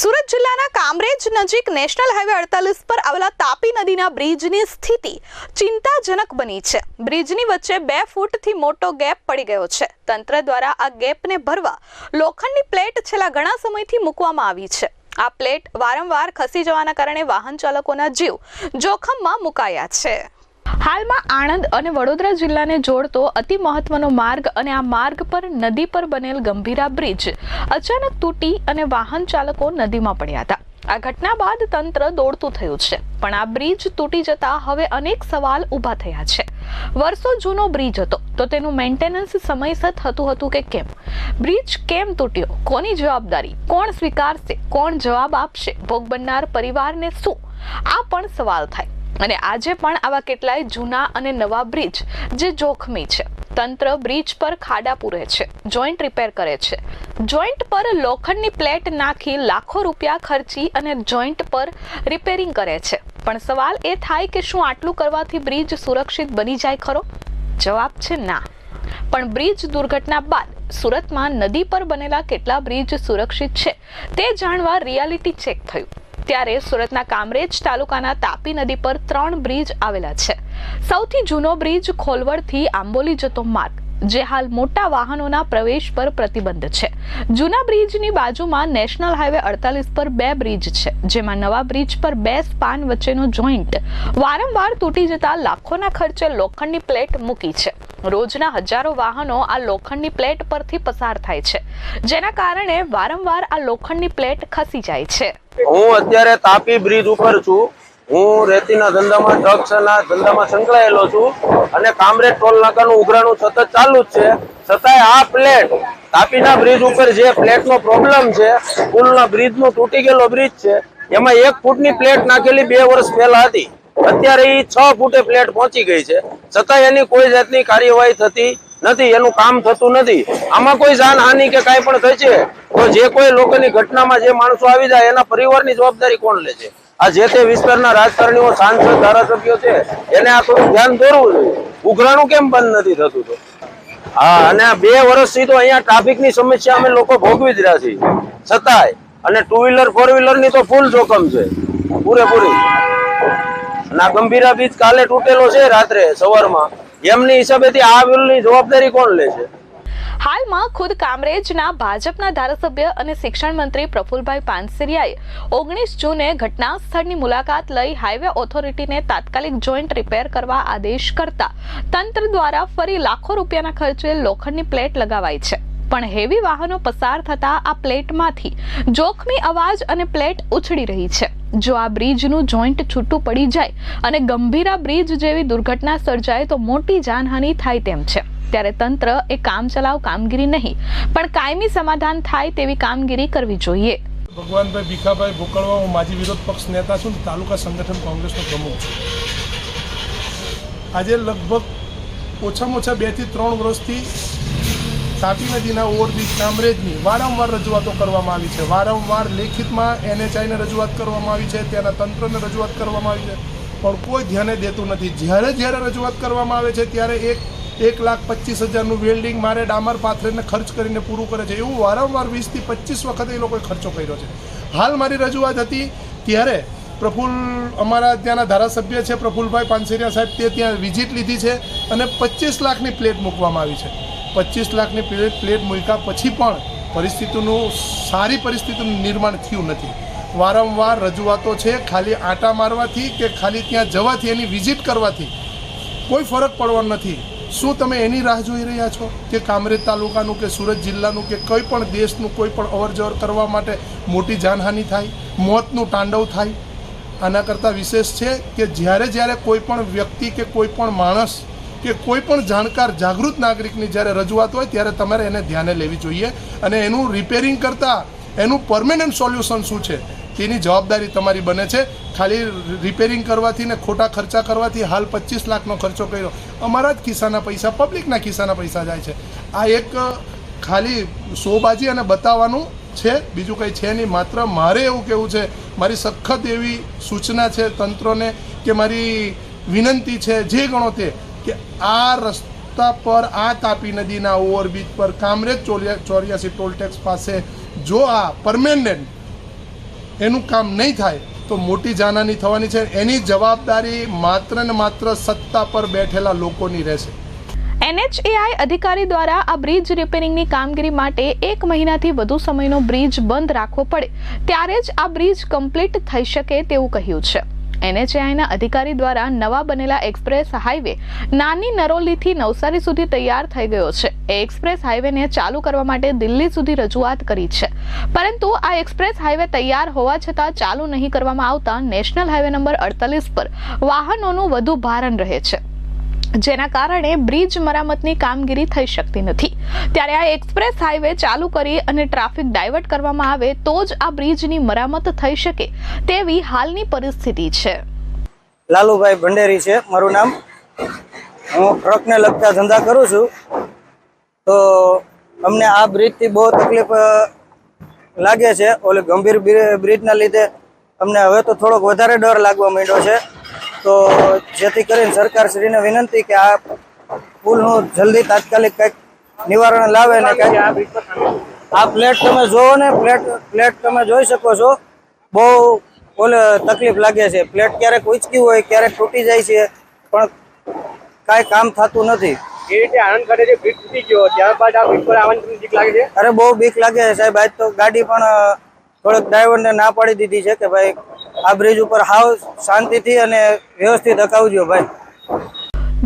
સુરત જિલ્લાના કામરેજ નજીક national highway અડતાલીસ પર આવેલા તાપી નદીના બ્રિજની સ્થિતિ ચિંતાજનક બની છે. બ્રિજની વચ્ચે બે ફૂટથી મોટો ગેપ પડી ગયો છે. તંત્ર દ્વારા આ ગેપને ભરવા લોખંડની પ્લેટ છેલ્લા ઘણા સમયથી મૂકવામાં આવી છે. આ પ્લેટ વારંવાર ખસી જવાના કારણે વાહન ચાલકોના જીવ જોખમમાં મુકાયા છે. હાલમાં આણંદ અને વડોદરા જિલ્લાને જોડતો અતિ મહત્વનો માર્ગ અને આ માર્ગ પર નદી પર બનેલ ગંભીરા બ્રિજ અચાનક તૂટી અને વાહન ચાલકો નદીમાં પડ્યા હતા. આ ઘટના બાદ તંત્ર દોડતું થયું છે, પણ આ બ્રિજ તૂટી જતા હવે અનેક સવાલ ઊભા થયા છે. વર્ષો જૂનો બ્રિજ હતો, તો તેનું મેન્ટેનન્સ સમયસર થતું હતું કે કેમ? બ્રિજ કેમ તૂટ્યો? કોની જવાબદારી? કોણ સ્વીકારશે? કોણ જવાબ આપશે? ભોગ બનનાર પરિવારને શું? આ પણ સવાલ થાય. અને આજે પણ આવા કેટલાય જૂના અને નવા બ્રિજ જે જોખમી છે. તંત્ર બ્રિજ પર ખાડા પૂરે છે, જોઈન્ટ રિપેર કરે છે. જોઈન્ટ પર લોખંડની પ્લેટ નાખી લાખો રૂપિયા ખર્ચી અને જોઈન્ટ પર રિપેરિંગ કરે છે. પણ સવાલ એ થાય કે શું આટલું કરવાથી બ્રિજ સુરક્ષિત બની જાય ખરો? જવાબ છે ના. પણ બ્રિજ દુર્ઘટના બાદ સુરતમાં નદી પર બનેલા કેટલા બ્રિજ સુરક્ષિત છે તે જાણવા રિયાલિટી ચેક થયું. ત્યારે સુરતના કામરેજ તાલુકાના તાપી નદી પર ત્રણ બ્રિજ આવેલા છે. સૌથી જૂનો બ્રિજ ખોલવડથી આંબોલી જતો માર્ગ જે હાલ મોટા વાહનોના પ્રવેશ પર પ્રતિબંધ છે. જૂના બ્રિજની બાજુમાં નેશનલ હાઈવે અડતાલીસ પર બે બ્રિજ છે, જેમાં નવા બ્રિજ પર બે સ્પાન વચ્ચેનો જોઈન્ટ. વારંવાર તૂટી જતા લાખોના ખર્ચે લોખંડની પ્લેટ મૂકી છે. રોજના હજારો વાહનો આ લોખંડની પ્લેટ પરથી પસાર થાય છે. જેના કારણે વારંવાર આ લોખંડની પ્લેટ ખસી જાય છે. હું અત્યારે તાપી બ્રિજ ઉપર છું. હું રેતીના ધંધામાં ડ્રગ્સના ધંધામાં સંકળાયેલો છું અને કામરેજ ટોલ નાકાનું ઉઘરાણું સતત ચાલુ જ છે. છતાંય આ પ્લેટ તાપીના બ્રિજ ઉપર જે પ્લેટનો પ્રોબ્લેમ છે, પુલના બ્રિજનો તૂટી ગયેલો બ્રિજ છે, એમાં એક ફૂટની પ્લેટ નાખેલી બે વર્ષ પહેલા હતી. અત્યારે એ છ ફૂટે પ્લેટ પહોંચી ગઈ છે. છતાં એની કોઈ જાતની કાર્યવાહી થતી નથી, એનું કામ થતું નથી. આમાં કોઈ જાનહાનિ કે કાંઈ પણ થઈ છે તો જે કોઈ લોકોની ઘટનામાં જે માણસો આવી જાય, એના પરિવારની જવાબદારી કોણ લે છે આ જે તે વિસ્તારના રાજકારણીઓ, સાંસદ, ધારાસભ્યો છે, એને આ થોડું ધ્યાન દોરવું જોઈએ. ઉઘરાણું કેમ બંધ નથી થતું તો? હા, અને બે વર્ષથી તો અહીંયા ટ્રાફિકની સમસ્યા અમે લોકો ભોગવી જ રહ્યા છીએ. છતાંય, અને ટુ વ્હીલર ફોર વ્હીલરની તો ફૂલ જોખમ છે. પૂરેપૂરી. અને આ ગંભીરા બીચ કાલે તૂટેલો છે રાત્રે, સવારમાં. એમની હિસાબેથી આ વ્હીલની જવાબદારી કોણ લે છે? હાલમાં ખુદ કામરેજના ભાજપના ધારાસભ્ય અને શિક્ષણ મંત્રી પ્રફુલભાઈ પાનસરિયાએ ઓગણીસ જૂને ઘટના સ્થળની મુલાકાત લઈ હાઈવે ઓથોરિટીને તાત્કાલિક જોઈન્ટ રિપેર કરવા આદેશ કરતા તંત્ર દ્વારા ફરી લાખો રૂપિયાના ખર્ચે લોખંડની પ્લેટ લગાવાઈ છે. પણ હેવી વાહનો પસાર થતા આ પ્લેટમાંથી જોખમી અવાજ અને પ્લેટ ઉછળી રહી છે. જો આ બ્રિજનું જોઈન્ટ છૂટું પડી જાય અને ગંભીરા બ્રિજ જેવી દુર્ઘટના સર્જાય તો મોટી જાનહાનિ થાય તેમ છે. ત્યારે તંત્ર એ કામચલાઉ કામગીરી નહીં, પણ કાયમી સમાધાન થાય તેવી કામગીરી કરવી જોઈએ. ભગવાનભાઈ ભીખાભાઈ ભૂકળવા, હું માજી વિરોધ પક્ષ નેતા છું તાલુકા સંગઠન કોંગ્રેસનો પ્રમુખ છું. આજે લગભગ ઓછામાં ઓછા બેથી ત્રણ વર્ષથી તાપી નદીના ઓવરબ્રિજ કામરેજની વારંવાર રજૂઆતો કરવામાં આવી છે. વારંવાર લેખિતમાં એનએચઆઈને રજૂઆત કરવામાં આવી છે, ત્યાંના તંત્રને રજૂઆત કરવામાં આવી છે, પણ કોઈ ધ્યાને દેતું નથી. જ્યારે જ્યારે રજૂઆત કરવામાં આવે છે, ત્યારે એક એક લાખ પચીસ હજારનું વેલ્ડિંગ મારે ડામર પાથરીને ખર્ચ કરીને પૂરું કરે છે. એવું વારંવાર વીસથી પચીસ વખત એ લોકોએ ખર્ચો કર્યો છે. હાલ મારી રજૂઆત હતી, ત્યારે પ્રફુલ્લ અમારા ત્યાંના ધારાસભ્ય છે, પ્રફુલભાઈ પાનસેરિયા સાહેબ, તે ત્યાં વિઝિટ લીધી છે અને પચીસ લાખની પ્લેટ મૂકવામાં આવી છે. પચીસ લાખની પ્લેટ પ્લેટ મૂક્યા પછી પણ પરિસ્થિતિનું સારી પરિસ્થિતિનું નિર્માણ થયું નથી. વારંવાર રજૂઆતો છે, ખાલી આંટા મારવાથી કે ખાલી ત્યાં જવાથી, એની વિઝિટ કરવાથી? કોઈ ફરક પડવાનો નથી. શું તમે એની રાહ જોઈ રહ્યા છો? કે કામરેજ તાલુકાનું કે સુરત જિલ્લાનું કે કોઈ પણ દેશનું કોઈ પણ અવર જવર કરવા માટે મોટી જાનહાનિ થાય, મોતનું તાંડવ થાય? આના કરતાં વિશેષ છે કે જ્યારે જ્યારે કોઈ પણ વ્યક્તિ કે કોઈ પણ માણસ કે કોઈ પણ જાણકાર જાગૃત નાગરિકની જ્યારે રજૂઆત હોય ત્યારે તમારે એને ધ્યાને લેવી જોઈએ અને એનું રિપેરિંગ કરતાં એનું પરમેનન્ટ સોલ્યુશન શું છે તેની જવાબદારી તમારી બને છે. ખાલી રિપેરિંગ કરવાથી ને ખોટા ખર્ચા કરવાથી હાલ પચીસ લાખનો ખર્ચો કર્યો. અમારા જ ખિસ્સાના પૈસા પબ્લિકના ખિસ્સાના પૈસા જાય છે. આ એક ખાલી શોબાજી અને બતાવવાનું છે. બીજું કંઈ છે નહીં. માત્ર મારે એવું કહેવું છે. મારી સખત એવી સૂચના છે તંત્રોને કે મારી વિનંતી છે, જે ગણો તે કે આ રસ્તા પર, આ તાપી નદીના ઓવરબ્રિજ પર કામરેજ ચોર્યા, ચોર્યાસી ટોલટેક્સ પાસે જો આ પરમેનન્ટ એનું કામ નહીં થાય, તો મોટી જાનહાની થવાની છે. એની જવાબદારી માત્ર ને માત્ર સત્તા પર બેઠેલા લોકોની રહેશે. એનએચએઆઈ અધિકારી દ્વારા આ બ્રિજ રિપેરિંગની કામગીરી માટે એક મહિનાથી વધુ સમયનો બ્રિજ બંધ રાખવો પડે, ત્યારે જ આ બ્રિજ કમ્પ્લીટ થઈ શકે તેવું કહ્યું છે. એનએચએઆઈના અધિકારી દ્વારા નવા બનેલા એક્સપ્રેસ હાઈવે નાની નરોલીથી નવસારી સુધી તૈયાર થઈ ગયો છે. એ એક્સપ્રેસ હાઈવેને ચાલુ કરવા માટે દિલ્હી સુધી રજૂઆત કરી છે. પરંતુ આ એક્સપ્રેસ હાઈવે તૈયાર હોવા છતાં ચાલુ નહીં કરવામાં આવતા નેશનલ હાઈવે નંબર અડતાલીસ પર વાહનોનું વધુ ભારણ રહે છે. જેના કારણે બ્રિજ મરામતની કામગીરી થઈ શકતી નથી. ત્યારે આ એક્સપ્રેસ હાઈવે ચાલુ કરી અને ટ્રાફિક ડાયવર્ટ કરવામાં આવે તો જ આ બ્રિજની મરામત થઈ શકે તેવી હાલની પરિસ્થિતિ છે. લાલુભાઈ ભંડેરી છે, મારું નામ. હું ટ્રકને લગતા ધંધા કરું છું. તો અમને આ બ્રિજથી બહુ તકલીફ લાગે છે. ઓલે ગંભીર બ્રિ- બ્રિજના લીધે અમને હવે તો થોડોક વધારે ડર લાગવા માંડ્યો છે. તો જેથી કરીને સરકારશ્રીને વિનંતી કે આ પુલનું જલ્દી તાત્કાલિક કંઈક નિવારણ લાવે ને કંઈક. આ પ્લેટ તમે જોવો ને પ્લેટ પ્લેટ તમે જોઈ શકો છો. બહુ ઓલે તકલીફ લાગે છે. પ્લેટ ક્યારેક ઉચકી હોય ક્યારેક તૂટી જાય છે પણ કાંઈ કામ થતું નથી. એ રીતે આનંદ ખાતે જે બ્રિજ તૂટી ગયો. ત્યારબાદ આ બ્રિજ પર આવવાની બીક લાગે છે? અરે બહુ બીક લાગે છે સાહેબ. આજ તો ગાડી પણ થોડોક ડ્રાઈવરને ના પાડી દીધી છે કે ભાઈ આ બ્રિજ ઉપર હાવ શાંતિથી અને વ્યવસ્થિત અકાવજો ભાઈ.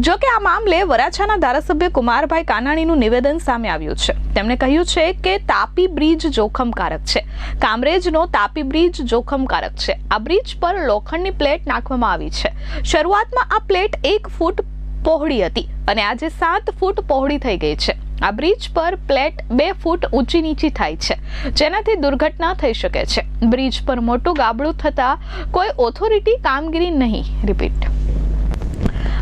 જો કે આ મામલે વરાછાના ધારાસભ્ય કુમારભાઈ કાનાણીનું નિવેદન સામે આવ્યું છે. તેમણે કહ્યું છે કે તાપી બ્રિજ જોખમકારક છે. કામરેજનો તાપી બ્રિજ જોખમકારક છે. આ બ્રિજ પર લોખંડની પ્લેટ નાખવામાં આવી છે. શરૂઆતમાં આ પ્લેટ એક ફૂટ પહોળી હતી અને આજે સાત ફૂટ પહોળી થઈ ગઈ છે. આ બ્રિજ પર પ્લેટ બે ફૂટ ઊંચી નીચી થાય છે, જેનાથી દુર્ઘટના થઈ શકે છે. બ્રિજ પર મોટું ગાબડું થતાં કોઈ ઓથોરિટી કામગીરી નહીં રિપીટ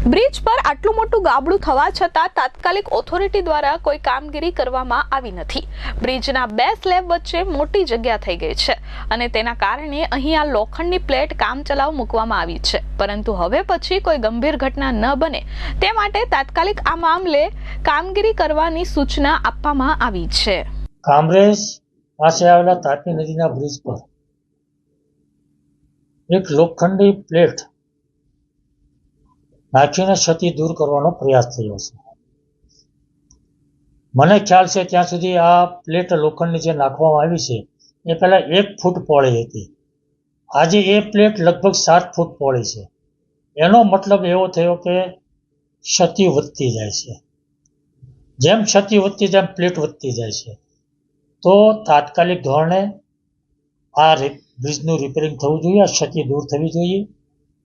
બ્રિજ પર આટલું મોટું ગાબડું થવા છતાં તાત્કાલિક ઓથોરિટી દ્વારા કોઈ કામગીરી કરવામાં આવી નથી. બ્રિજના બે સ્લેબ વચ્ચે મોટી જગ્યા થઈ ગઈ છે અને તેના કારણે અહીં આ લોખંડની પ્લેટ કામચલાઉ મૂકવામાં આવી છે. પરંતુ હવે પછી કોઈ ગંભીર ઘટના ન બને તે માટે તાત્કાલિક આ મામલે કામગીરી કરવાની સૂચના આપવામાં આવી છે. કામરેજ પાસે આવેલા તાપી નદીના બ્રિજ પર એક લોખંડી પ્લેટ નાખીને ક્ષતિ દૂર કરવાનો પ્રયાસ થયો છે. મને ખ્યાલ છે ત્યાં સુધી આ પ્લેટ લોખંડની જે નાખવામાં આવી છે, એ પહેલાં એક ફૂટ પહોળી હતી. આજે એ પ્લેટ લગભગ સાત ફૂટ પહોળી છે. એનો મતલબ એવો થયો કે ક્ષતિ વધતી જાય છે. જેમ ક્ષતિ વધતી જેમ પ્લેટ વધતી જાય છે. તો તાત્કાલિક ધોરણે આ બ્રિજનું રિપેરિંગ થવું જોઈએ, આ ક્ષતિ દૂર થવી જોઈએ,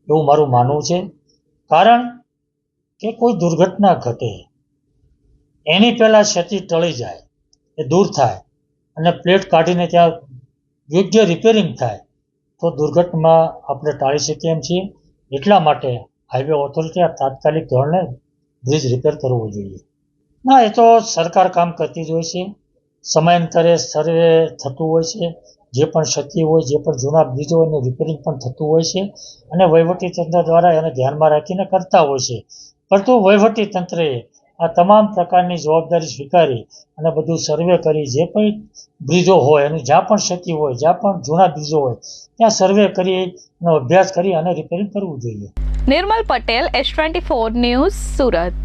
એવું મારું માનવું છે. કારણ કે કોઈ દુર્ઘટના ઘટે. એની પહેલાં ક્ષતિ ટળી જાય, એ દૂર થાય અને પ્લેટ કાઢીને ત્યાં યોગ્ય રિપેરિંગ થાય, તો દુર્ઘટના આપણે ટાળી શકીએ એમ છીએ. એટલા માટે હાઈવે ઓથોરિટી આ તાત્કાલિક ધોરણે બ્રિજ રિપેર કરવું જોઈએ. ના, એ તો સરકાર કામ કરતી જ હોય છે. સમયાંતરે સર્વે થતું હોય છે. જે પણ ક્ષતિ હોય, જે પણ જૂના હોય એનું રિપેરિંગ પણ થતું હોય છે અને વહીવટી તંત્ર દ્વારા એને ધ્યાનમાં રાખીને કરતા હોય છે. પરંતુ વહીવટી તંત્રએ આ તમામ પ્રકારની જવાબદારી સ્વીકારી અને બધું સર્વે કરી, જે પણ બ્રિજો હોય, એનું જ્યાં પણ ક્ષતિ હોય, જ્યાં પણ જૂના બ્રિજો હોય, ત્યાં સર્વે કરી એનો અભ્યાસ કરી અને રિપેરિંગ કરવું જોઈએ. Nirmal Patel S twenty four news Surat.